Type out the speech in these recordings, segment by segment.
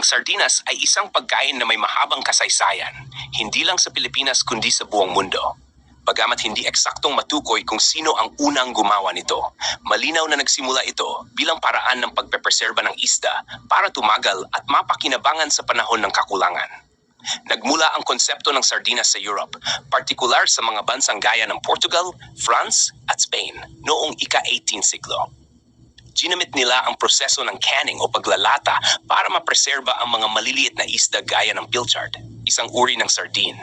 Ang sardinas ay isang pagkain na may mahabang kasaysayan, hindi lang sa Pilipinas kundi sa buong mundo. Bagamat hindi eksaktong matukoy kung sino ang unang gumawa nito, malinaw na nagsimula ito bilang paraan ng pagpepreserba ng isda para tumagal at mapakinabangan sa panahon ng kakulangan. Nagmula ang konsepto ng sardinas sa Europe, partikular sa mga bansang gaya ng Portugal, France at Spain noong ika-18 siglo. Ginamit nila ang proseso ng canning o paglalata para mapreserba ang mga maliliit na isda gaya ng pilchard, isang uri ng sardine.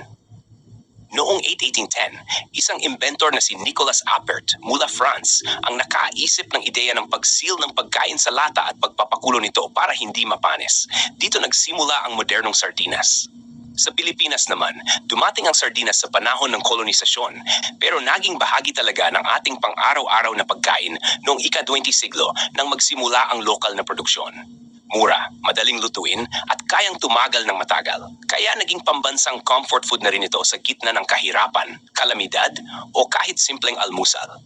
Noong 1810, isang inventor na si Nicolas Appert mula France ang nakaisip ng ideya ng pagsil ng pagkain sa lata at pagpapakulo nito para hindi mapanis. Dito nagsimula ang modernong sardinas. Sa Pilipinas naman, dumating ang sardinas sa panahon ng kolonisasyon, pero naging bahagi talaga ng ating pang-araw-araw na pagkain noong ika-20 siglo nang magsimula ang lokal na produksyon. Mura, madaling lutuin, at kayang tumagal ng matagal. Kaya naging pambansang comfort food na rin ito sa gitna ng kahirapan, kalamidad, o kahit simpleng almusal.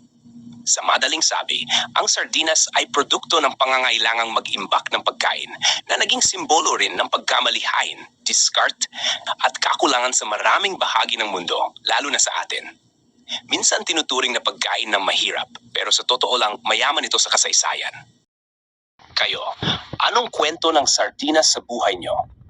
Sa madaling sabi, ang sardinas ay produkto ng pangangailangang mag-imbak ng pagkain na naging simbolo rin ng pagkamalihain, discard, at kakulangan sa maraming bahagi ng mundo, lalo na sa atin. Minsan tinuturing na pagkain ng mahirap, pero sa totoo lang, mayaman ito sa kasaysayan. Kayo, anong kwento ng sardinas sa buhay nyo?